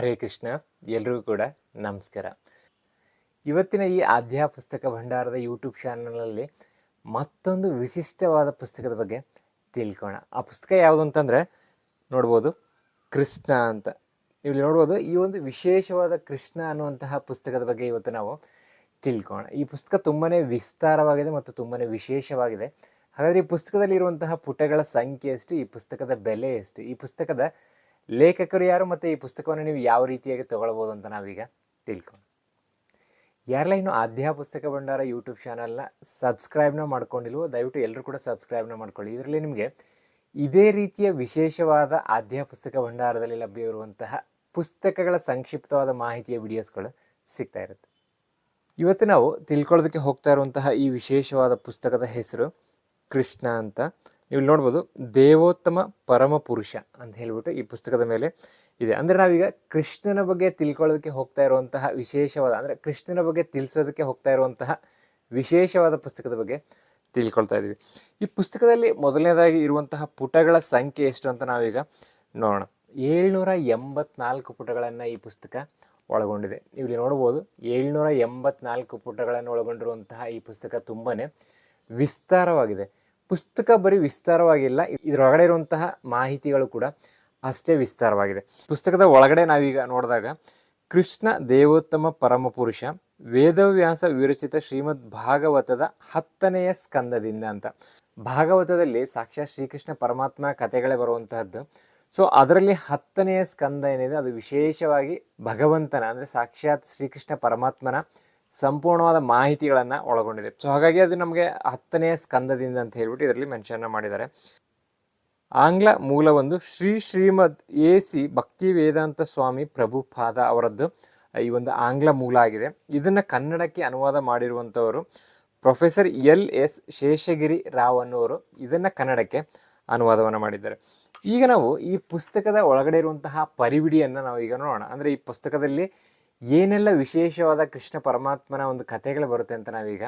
ಹರೇ ಕೃಷ್ಣ, ಎಲ್ರಿಗೂ ಕೂಡ ನಮಸ್ಕಾರ. ಇವತ್ತಿನ ಈ ಆಧ್ಯಾ ಪುಸ್ತಕ ಭಂಡಾರದ ಯೂಟ್ಯೂಬ್ ಚಾನಲಲ್ಲಿ ಮತ್ತೊಂದು ವಿಶಿಷ್ಟವಾದ ಪುಸ್ತಕದ ಬಗ್ಗೆ ತಿಳ್ಕೋಣ. ಆ ಪುಸ್ತಕ ಯಾವುದು ಅಂತಂದರೆ ನೋಡ್ಬೋದು, ಕೃಷ್ಣ ಅಂತ. ಇಲ್ಲಿ ನೋಡ್ಬೋದು, ಈ ಒಂದು ವಿಶೇಷವಾದ ಕೃಷ್ಣ ಅನ್ನುವಂತಹ ಪುಸ್ತಕದ ಬಗ್ಗೆ ಇವತ್ತು ನಾವು ತಿಳ್ಕೋಣ. ಈ ಪುಸ್ತಕ ತುಂಬಾ ವಿಸ್ತಾರವಾಗಿದೆ ಮತ್ತು ತುಂಬಾ ವಿಶೇಷವಾಗಿದೆ. ಹಾಗಾದರೆ ಈ ಪುಸ್ತಕದಲ್ಲಿ ಇರುವಂತಹ ಪುಟಗಳ ಸಂಖ್ಯೆ ಎಷ್ಟು, ಈ ಪುಸ್ತಕದ ಬೆಲೆ ಎಷ್ಟು, ಈ ಪುಸ್ತಕದ ಲೇಖಕರು ಯಾರು ಮತ್ತು ಈ ಪುಸ್ತಕವನ್ನು ನೀವು ಯಾವ ರೀತಿಯಾಗಿ ತಗೊಳ್ಬೋದು ಅಂತ ನಾವೀಗ ತಿಳ್ಕೊಂಡು. ಯಾರೆಲ್ಲ ಇನ್ನು ಆಧ್ಯಾಯ ಪುಸ್ತಕ ಭಂಡಾರ ಯೂಟ್ಯೂಬ್ ಚಾನಲ್ನ ಸಬ್ಸ್ಕ್ರೈಬ್ನ ಮಾಡ್ಕೊಂಡಿಲ್ವೋ, ದಯವಿಟ್ಟು ಎಲ್ಲರೂ ಕೂಡ ಸಬ್ಸ್ಕ್ರೈಬ್ನ ಮಾಡ್ಕೊಳ್ಳಿ. ಇದರಲ್ಲಿ ನಿಮಗೆ ಇದೇ ರೀತಿಯ ವಿಶೇಷವಾದ ಆಧ್ಯಾಯ ಪುಸ್ತಕ ಭಂಡಾರದಲ್ಲಿ ಲಭ್ಯವಿರುವಂತಹ ಪುಸ್ತಕಗಳ ಸಂಕ್ಷಿಪ್ತವಾದ ಮಾಹಿತಿಯ ವಿಡಿಯೋಸ್ಗಳು ಸಿಗ್ತಾ ಇರುತ್ತೆ. ಇವತ್ತು ನಾವು ತಿಳ್ಕೊಳ್ಳೋದಕ್ಕೆ ಹೋಗ್ತಾ ಇರುವಂತಹ ಈ ವಿಶೇಷವಾದ ಪುಸ್ತಕದ ಹೆಸರು ಕೃಷ್ಣ ಅಂತ. ನೀವು ನೋಡ್ಬೋದು ದೇವೋತ್ತಮ ಪರಮ ಪುರುಷ ಅಂತ ಹೇಳ್ಬಿಟ್ಟು ಈ ಪುಸ್ತಕದ ಮೇಲೆ ಇದೆ. ಅಂದರೆ ನಾವೀಗ ಕೃಷ್ಣನ ಬಗ್ಗೆ ತಿಳ್ಕೊಳ್ಳೋದಕ್ಕೆ ಹೋಗ್ತಾ ಇರುವಂತಹ ವಿಶೇಷವಾದ, ಅಂದರೆ ಕೃಷ್ಣನ ಬಗ್ಗೆ ತಿಳಿಸೋದಕ್ಕೆ ಹೋಗ್ತಾ ಇರುವಂತಹ ವಿಶೇಷವಾದ ಪುಸ್ತಕದ ಬಗ್ಗೆ ತಿಳ್ಕೊಳ್ತಾ ಇದ್ದೀವಿ ಈ ಪುಸ್ತಕದಲ್ಲಿ ಮೊದಲನೇದಾಗಿ ಇರುವಂತಹ ಪುಟಗಳ ಸಂಖ್ಯೆ ಎಷ್ಟು ಅಂತ ನಾವೀಗ ನೋಡೋಣ. ಏಳ್ನೂರ ಎಂಬತ್ನಾಲ್ಕು ಪುಟಗಳನ್ನು ಈ ಪುಸ್ತಕ ಒಳಗೊಂಡಿದೆ. ಇಲ್ಲಿ ನೋಡ್ಬೋದು ಏಳ್ನೂರ ಎಂಬತ್ನಾಲ್ಕು ಪುಟಗಳನ್ನು ಒಳಗೊಂಡಿರುವಂತಹ ಈ ಪುಸ್ತಕ ತುಂಬಾ ವಿಸ್ತಾರವಾಗಿದೆ. ಪುಸ್ತಕ ಬರೀ ವಿಸ್ತಾರವಾಗಿಲ್ಲ, ಇದರೊಳಗಡೆ ಇರುವಂತಹ ಮಾಹಿತಿಗಳು ಕೂಡ ಅಷ್ಟೇ ವಿಸ್ತಾರವಾಗಿದೆ. ಪುಸ್ತಕದ ಒಳಗಡೆ ನಾವೀಗ ನೋಡಿದಾಗ, ಕೃಷ್ಣ ದೇವೋತ್ತಮ ಪರಮಪುರುಷ ವೇದವ್ಯಾಸ ವಿರಚಿತ ಶ್ರೀಮದ್ ಭಾಗವತದ ಹತ್ತನೆಯ ಸ್ಕಂದದಿಂದ ಅಂತ. ಭಾಗವತದಲ್ಲಿ ಸಾಕ್ಷಾತ್ ಶ್ರೀಕೃಷ್ಣ ಪರಮಾತ್ಮನ ಕಥೆಗಳೇ ಬರುವಂತಹದ್ದು. ಸೊ ಅದರಲ್ಲಿ ಹತ್ತನೆಯ ಸ್ಕಂದ ಏನಿದೆ, ಅದು ವಿಶೇಷವಾಗಿ ಭಗವಂತನ, ಅಂದರೆ ಸಾಕ್ಷಾತ್ ಶ್ರೀಕೃಷ್ಣ ಪರಮಾತ್ಮನ ಸಂಪೂರ್ಣವಾದ ಮಾಹಿತಿಗಳನ್ನು ಒಳಗೊಂಡಿದೆ. ಸೊ ಹಾಗಾಗಿ ಅದು ನಮಗೆ ಹತ್ತನೆಯ ಸ್ಕಂದದಿಂದ ಅಂತ ಹೇಳ್ಬಿಟ್ಟು ಇದರಲ್ಲಿ ಮೆನ್ಷನ್ ಮಾಡಿದ್ದಾರೆ. ಆಂಗ್ಲ ಮೂಲವೊಂದು ಶ್ರೀ ಶ್ರೀಮದ್ ಎ ಸಿ ಭಕ್ತಿ ವೇದಾಂತ ಸ್ವಾಮಿ ಪ್ರಭುಪಾದ ಅವರದ್ದು, ಈ ಒಂದು ಆಂಗ್ಲ ಮೂಲ ಆಗಿದೆ. ಇದನ್ನು ಕನ್ನಡಕ್ಕೆ ಅನುವಾದ ಮಾಡಿರುವಂಥವರು professor L S Sheshagiri Rao ಅನ್ನೋರು ಇದನ್ನು ಕನ್ನಡಕ್ಕೆ ಅನುವಾದವನ್ನು ಮಾಡಿದ್ದಾರೆ. ಈಗ ನಾವು ಈ ಪುಸ್ತಕದ ಒಳಗಡೆ ಇರುವಂತಹ ಪರಿವಿಡಿಯನ್ನು ನಾವು ಈಗ ನೋಡೋಣ. ಅಂದರೆ ಈ ಪುಸ್ತಕದಲ್ಲಿ ಏನೆಲ್ಲ ವಿಶೇಷವಾದ ಕೃಷ್ಣ ಪರಮಾತ್ಮನ ಒಂದು ಕಥೆಗಳು ಬರುತ್ತೆ ಅಂತ ನಾವೀಗ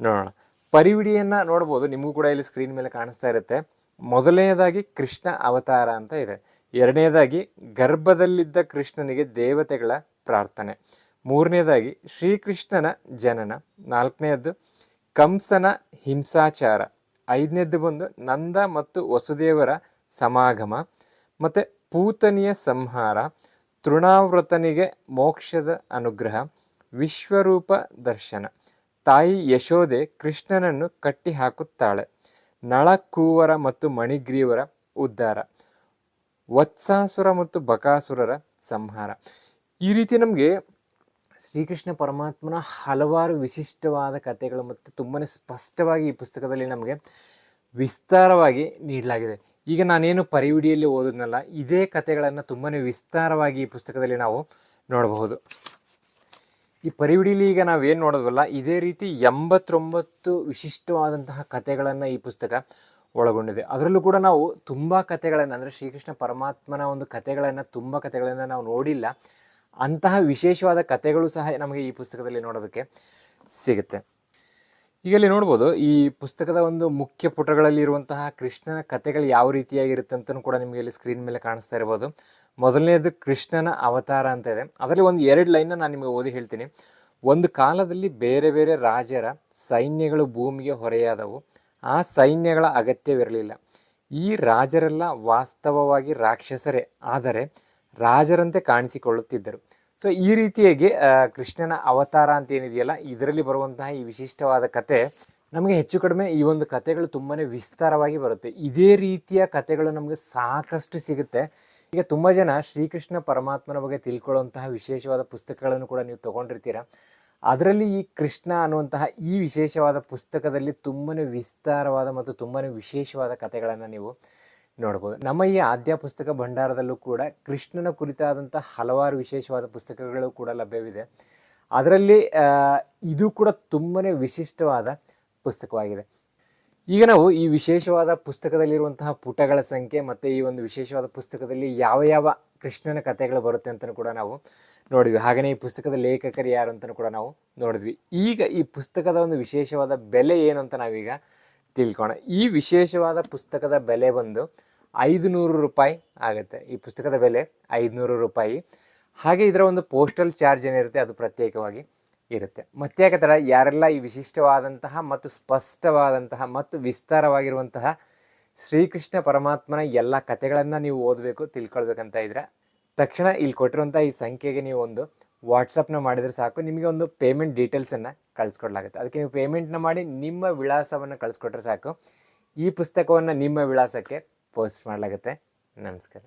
ನೋಡೋಣ. ಪರಿವಿಡಿಯನ್ನು ನೋಡ್ಬೋದು, ನಿಮಗೂ ಕೂಡ ಇಲ್ಲಿ ಸ್ಕ್ರೀನ್ ಮೇಲೆ ಕಾಣಿಸ್ತಾ ಇರುತ್ತೆ. ಮೊದಲನೆಯದಾಗಿ ಕೃಷ್ಣ ಅವತಾರ ಅಂತ ಇದೆ. ಎರಡನೇದಾಗಿ ಗರ್ಭದಲ್ಲಿದ್ದ ಕೃಷ್ಣನಿಗೆ ದೇವತೆಗಳ ಪ್ರಾರ್ಥನೆ. ಮೂರನೇದಾಗಿ ಶ್ರೀಕೃಷ್ಣನ ಜನನ. ನಾಲ್ಕನೆಯದ್ದು ಕಂಸನ ಹಿಂಸಾಚಾರ. ಐದನೇದ್ದು ಬಂದು ನಂದ ಮತ್ತು ವಸುದೇವರ ಸಮಾಗಮ. ಮತ್ತು ಪೂತನಿಯ ಸಂಹಾರ. ತೃಣಾವೃತನಿಗೆ ಮೋಕ್ಷದ ಅನುಗ್ರಹ, ವಿಶ್ವರೂಪ ದರ್ಶನ. ತಾಯಿ ಯಶೋದೆ ಕೃಷ್ಣನನ್ನು ಕಟ್ಟಿ ಹಾಕುತ್ತಾಳೆ ನಳಕೂವರ ಮತ್ತು ಮಣಿಗ್ರೀವರ ಉದ್ಧಾರ. ವತ್ಸಾಸುರ ಮತ್ತು ಬಕಾಸುರರ ಸಂಹಾರ. ಈ ರೀತಿ ನಮಗೆ ಶ್ರೀಕೃಷ್ಣ ಪರಮಾತ್ಮನ ಹಲವಾರು ವಿಶಿಷ್ಟವಾದ ಕಥೆಗಳು ಮತ್ತು ತುಂಬಾ ಸ್ಪಷ್ಟವಾಗಿ ಈ ಪುಸ್ತಕದಲ್ಲಿ ನಮಗೆ ವಿಸ್ತಾರವಾಗಿ ನೀಡಲಾಗಿದೆ. ಈಗ ನಾನೇನು ಪರಿವಿಡಿಯಲ್ಲಿ ಓದಿದ್ನಲ್ಲ, ಇದೇ ಕಥೆಗಳನ್ನು ತುಂಬಾ ವಿಸ್ತಾರವಾಗಿ ಈ ಪುಸ್ತಕದಲ್ಲಿ ನಾವು ನೋಡಬಹುದು. ಈ ಪರಿವಿಡಿಯಲ್ಲಿ ಈಗ ನಾವೇನು ನೋಡೋದ್ವಲ್ಲ, ಇದೇ ರೀತಿ ಎಂಬತ್ತೊಂಬತ್ತು ವಿಶಿಷ್ಟವಾದಂತಹ ಕಥೆಗಳನ್ನು ಈ ಪುಸ್ತಕ ಒಳಗೊಂಡಿದೆ. ಅದರಲ್ಲೂ ಕೂಡ ನಾವು ತುಂಬ ಕಥೆಗಳನ್ನು, ಅಂದರೆ ಶ್ರೀಕೃಷ್ಣ ಪರಮಾತ್ಮನ ಒಂದು ಕಥೆಗಳನ್ನು, ತುಂಬ ಕಥೆಗಳನ್ನು ನಾವು ನೋಡಿಲ್ಲ, ಅಂತಹ ವಿಶೇಷವಾದ ಕಥೆಗಳು ಸಹ ನಮಗೆ ಈ ಪುಸ್ತಕದಲ್ಲಿ ನೋಡೋದಕ್ಕೆ ಸಿಗುತ್ತೆ. ಈಗ ಇಲ್ಲಿ ನೋಡ್ಬೋದು, ಈ ಪುಸ್ತಕದ ಒಂದು ಮುಖ್ಯ ಪುಟಗಳಲ್ಲಿ ಇರುವಂತಹ ಕೃಷ್ಣನ ಕಥೆಗಳು ಯಾವ ರೀತಿಯಾಗಿರುತ್ತೆ ಅಂತಲೂ ಕೂಡ ನಿಮಗೆ ಇಲ್ಲಿ ಸ್ಕ್ರೀನ್ ಮೇಲೆ ಕಾಣಿಸ್ತಾ ಇರ್ಬೋದು. ಮೊದಲನೇದು ಕೃಷ್ಣನ ಅವತಾರ ಅಂತ ಇದೆ. ಅದರಲ್ಲಿ ಒಂದು ಎರಡು ಲೈನ್ನ ನಾನು ನಿಮಗೆ ಓದಿ ಹೇಳ್ತೀನಿ. ಒಂದು ಕಾಲದಲ್ಲಿ ಬೇರೆ ಬೇರೆ ರಾಜರ ಸೈನ್ಯಗಳು ಭೂಮಿಗೆ ಹೊರೆಯಾದವು. ಆ ಸೈನ್ಯಗಳ ಅಗತ್ಯವಿರಲಿಲ್ಲ. ಈ ರಾಜರೆಲ್ಲ ವಾಸ್ತವವಾಗಿ ರಾಕ್ಷಸರೇ. ಆದರೆ ರಾಜರಂತೆ ಕಾಣಿಸಿಕೊಳ್ಳುತ್ತಿದ್ದರು. ಸೊ ಈ ರೀತಿಯಾಗಿ ಕೃಷ್ಣನ ಅವತಾರ ಅಂತ ಏನಿದೆಯಲ್ಲ, ಇದರಲ್ಲಿ ಬರುವಂತಹ ಈ ವಿಶಿಷ್ಟವಾದ ಕತೆ, ನಮಗೆ ಹೆಚ್ಚು ಕಡಿಮೆ ಈ ಒಂದು ಕಥೆಗಳು ತುಂಬಾ ವಿಸ್ತಾರವಾಗಿ ಬರುತ್ತೆ. ಇದೇ ರೀತಿಯ ಕಥೆಗಳು ನಮಗೆ ಸಾಕಷ್ಟು ಸಿಗುತ್ತೆ. ಈಗ ತುಂಬ ಜನ ಶ್ರೀಕೃಷ್ಣ ಪರಮಾತ್ಮನ ಬಗ್ಗೆ ತಿಳ್ಕೊಳ್ಳುವಂತಹ ವಿಶೇಷವಾದ ಪುಸ್ತಕಗಳನ್ನು ಕೂಡ ನೀವು ತೊಗೊಂಡಿರ್ತೀರ. ಅದರಲ್ಲಿ ಈ ಕೃಷ್ಣ ಅನ್ನುವಂತಹ ಈ ವಿಶೇಷವಾದ ಪುಸ್ತಕದಲ್ಲಿ ತುಂಬಾ ವಿಸ್ತಾರವಾದ ಮತ್ತು ತುಂಬಾ ವಿಶೇಷವಾದ ಕಥೆಗಳನ್ನು ನೀವು ನೋಡ್ಬೋದು. ನಮ್ಮ ಈ ಆದ್ಯ ಪುಸ್ತಕ ಭಂಡಾರದಲ್ಲೂ ಕೂಡ ಕೃಷ್ಣನ ಕುರಿತಾದಂಥ ಹಲವಾರು ವಿಶೇಷವಾದ ಪುಸ್ತಕಗಳು ಕೂಡ ಲಭ್ಯವಿದೆ. ಅದರಲ್ಲಿ ಇದು ಕೂಡ ತುಂಬಾ ವಿಶಿಷ್ಟವಾದ ಪುಸ್ತಕವಾಗಿದೆ. ಈಗ ನಾವು ಈ ವಿಶೇಷವಾದ ಪುಸ್ತಕದಲ್ಲಿರುವಂತಹ ಪುಟಗಳ ಸಂಖ್ಯೆ ಮತ್ತು ಈ ಒಂದು ವಿಶೇಷವಾದ ಪುಸ್ತಕದಲ್ಲಿ ಯಾವ ಯಾವ ಕೃಷ್ಣನ ಕಥೆಗಳು ಬರುತ್ತೆ ಅಂತಲೂ ಕೂಡ ನಾವು ನೋಡಿದ್ವಿ. ಹಾಗೆಯೇ ಈ ಪುಸ್ತಕದ ಲೇಖಕರು ಯಾರು ಅಂತಲೂ ಕೂಡ ನಾವು ನೋಡಿದ್ವಿ. ಈಗ ಈ ಪುಸ್ತಕದ ಒಂದು ವಿಶೇಷವಾದ ಬೆಲೆ ಏನು ಅಂತ ನಾವೀಗ ತಿಳ್ಕೋಣ. ಈ ವಿಶೇಷವಾದ ಪುಸ್ತಕದ ಬೆಲೆ ಬಂದು ಐದು ನೂರು ರೂಪಾಯಿ ಆಗುತ್ತೆ. ಈ ಪುಸ್ತಕದ ಬೆಲೆ ಐದುನೂರು ರೂಪಾಯಿ. ಹಾಗೆ ಇದರ ಒಂದು ಪೋಸ್ಟಲ್ ಚಾರ್ಜ್ ಏನಿರುತ್ತೆ, ಅದು ಪ್ರತ್ಯೇಕವಾಗಿ ಇರುತ್ತೆ. ಮತ್ತೆ ಯಾಕಂದ್ರೆ ಯಾರೆಲ್ಲ ಈ ವಿಶಿಷ್ಟವಾದಂತಹ ಮತ್ತು ಸ್ಪಷ್ಟವಾದಂತಹ ಮತ್ತು ವಿಸ್ತಾರವಾಗಿರುವಂತಹ ಶ್ರೀಕೃಷ್ಣ ಪರಮಾತ್ಮನ ಎಲ್ಲ ಕಥೆಗಳನ್ನು ನೀವು ಓದಬೇಕು, ತಿಳ್ಕೊಳ್ಬೇಕಂತ ಇದ್ರೆ ತಕ್ಷಣ ಇಲ್ಲಿ ಕೊಟ್ಟಿರುವಂಥ ಈ ಸಂಖ್ಯೆಗೆ ನೀವು ಒಂದು ವಾಟ್ಸಪ್ನ ಮಾಡಿದರೆ ಸಾಕು. ನಿಮಗೆ ಒಂದು ಪೇಮೆಂಟ್ ಡೀಟೇಲ್ಸನ್ನು ಕಳಿಸ್ಕೊಡ್ಲಾಗುತ್ತೆ. ಅದಕ್ಕೆ ನೀವು ಪೇಮೆಂಟ್ನ ಮಾಡಿ ನಿಮ್ಮ ವಿಳಾಸವನ್ನು ಕಳಿಸ್ಕೊಟ್ರೆ ಸಾಕು. ಈ ಪುಸ್ತಕವನ್ನು ನಿಮ್ಮ ವಿಳಾಸಕ್ಕೆ ಪೋಸ್ಟ್ ಮಾಡಲಾಗುತ್ತೆ. ನಮಸ್ಕಾರ.